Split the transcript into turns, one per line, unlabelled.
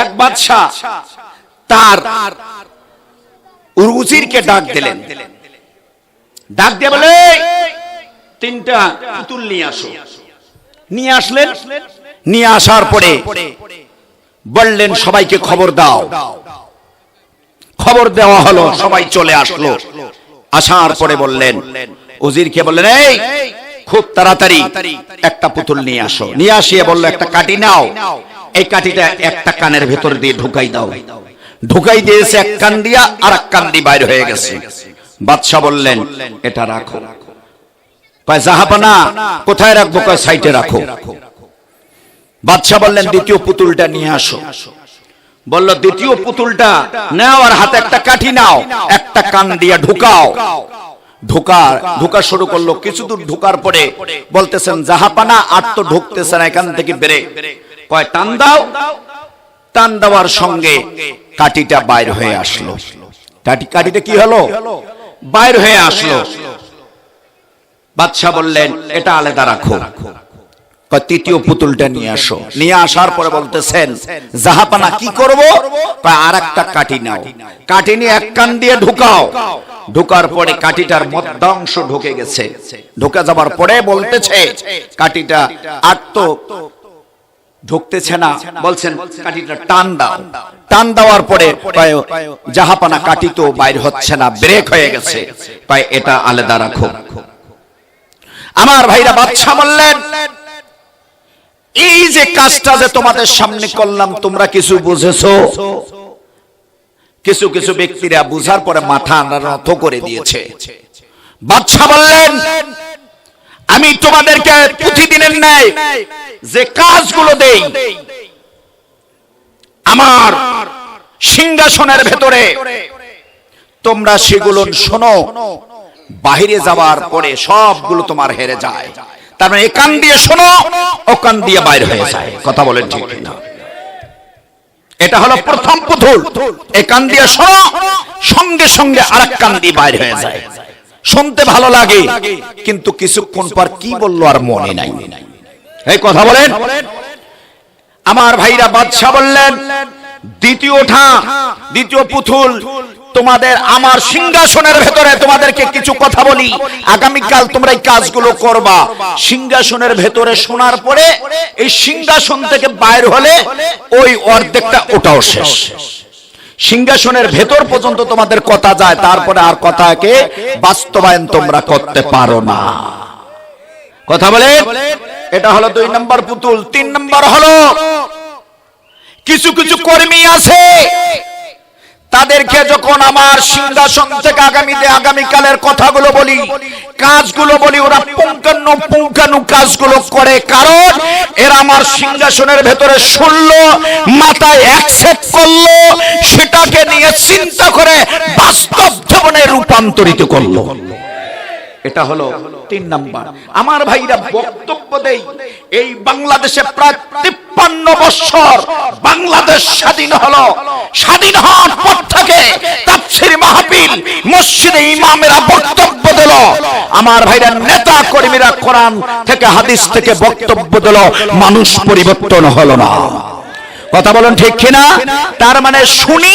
এক বাদশাহ তার উজিরকে ডাক দিলেন। ডাক দিয়ে বলে তিনটা পুতুল নিয়ে আসো। নিয়ে আসলেন। নিয়ে আসার পরে বললেন, সবাইকে খবর দাও। খবর দেওয়া হলো, সবাই চলে আসলো। আসার পরে বললেন, উজিরকে বললেন, এই, খুব তাড়াতাড়ি একটা পুতুল নিয়ে আসো। নিয়ে আসিয়ে বলল, একটা কাটি নাও। এই কাটিটা একটা কানের ভেতর দিয়ে ঢুকাই দাও। ঢুকাই দিয়েছে এক কান দিয়া আর এক কান দিয়ে বাইরে হয়ে গেছে। বাদশাহ বললেন, এটা রাখো। জাহাপানা, কোথায় রাখব? কয়, সাইটে রাখো। বাদশাহ বললেন, দ্বিতীয় পুতুলটা নিয়ে আসো। বলল, দ্বিতীয় পুতুলটা নাও আর হাতে একটা কাঠি নাও, একটা কান দিয়ে ঢুকাও। ঢোকা ঢোকা শুরু করল। কিছু দূর ঢোকার পরে বলতেছেন, জাহাপানা, আর তো ঢুকতেছে না, এখান থেকে বেরে। কয়, টান দাও। টান দেওয়ার সঙ্গে কাঠিটা বাইর হয়ে আসলো। কাঠি কাঠিটা কি হলো? বাইর হয়ে আসলো। বাদশাহ বললেন, এটা আলাদা রাখো। তৃতীয় পুতুলটা নিয়ে আসো। নিয়ে আসার পরে বলতেছেন, জাহাপানা কি করব? আর একটা কাটি নাও। কাটি নিয়ে এক কান দিয়ে ঢুকাও। ঢুকার পরে কাটিটার মধ্যাংশ ঢুকে গেছে। ঢুকে যাবার পরে বলতেছে কাটিটা আর তো ঢুকতেছে না বলছেন কাঠিটা টান দাও। টান দেওয়ার পরে জাহাপানা কাঠি তো বাইর হচ্ছে না ব্রেক হয়ে গেছে। কয় এটা আলাদা রাখো। আমার ভাইরা বাদশাহ বললেন এই যে কাজটা যে তোমাদের সামনে করলাম তোমরা কিছু বুঝেছ? কিছু কিছু ব্যক্তিরা বুঝার পরে মাথা নত করে দিয়েছে। বাদশাহ বললেন আমি তোমাদেরকে প্রতিদিনের ন্যায় যে কাজগুলো দেই, আমার সিংহাসনের ভেতরে, তোমরা সেগুলো শোনো, বাহিরে যাওয়ার পরে সবগুলো তোমার হেরে যায়। তার মানে একান দিয়ে শোনো, ও কান দিয়ে বাইরে হয়ে যায়। কথা বলেন ঠিক না এটা হলো প্রথম পুতুল। এই কান দিয়ে শোনো, সঙ্গে সঙ্গে আরেক কান দিয়ে বাইরে হয়ে যায়। শুনতে ভালো লাগে, কিন্তু কিছুক্ষণ পর কি বলল আর মনে নাই। এই কথা বলেন। আমার ভাইরা বাদশাহ বললেন দ্বিতীয়টা দ্বিতীয় পুতুল, তোমাদের আমার সিংহাসনের ভেতরে তোমাদেরকে কিছু কথা বলি। আগামীকাল তোমরা এই কাজগুলো করবা। সিংহাসনের ভেতরে শোনার পরে এই সিংহাসন থেকে বাইর হলে ওই অর্ধেকটা ওটাও শেষ। সিংহাসনের ভেতর পর্যন্ত তোমাদের কথা যায়, তারপরে আর কথাকে বাস্তবায়ন তোমরা করতে পারো না। কথা বলে এটা হলো দুই নম্বর পুতুল, তিন নম্বর হলো কিছু কিছু কর্মী আছে। তাদেরকে যখন আমার সিংহাসন থেকে আগামীতে আগামীকালের কথাগুলো বলি, কাজগুলো বলি, ওরা পুঙ্খানু পুঙ্খানু কাজগুলো করে। কারণ এরা আমার সিংহাসনের ভেতরে শুনলো মাথায় অ্যাকসেপ্ট করল, সেটাকে নিয়ে চিন্তা করে বাস্তব জীবনে রূপান্তরিত করল। এটা হলো তিন নাম্বার। আমার ভাইরা বক্তব্য দেই, এই বাংলাদেশে প্রায় তিপ্পান্ন বছর বাংলাদেশ স্বাধীন হলো। স্বাধীন হওয়ার পর থেকে তাফসির মাহফিল মসজিদে ইমামেরা বক্তব্য দিল। আমার ভাইরা নেতা কর্মীরা কোরআন থেকে হাদিস থেকে বক্তব্য দিল, মানুষ পরিবর্তন হলো না। কথা বলেন ঠিক কিনা? তার মানে শুনি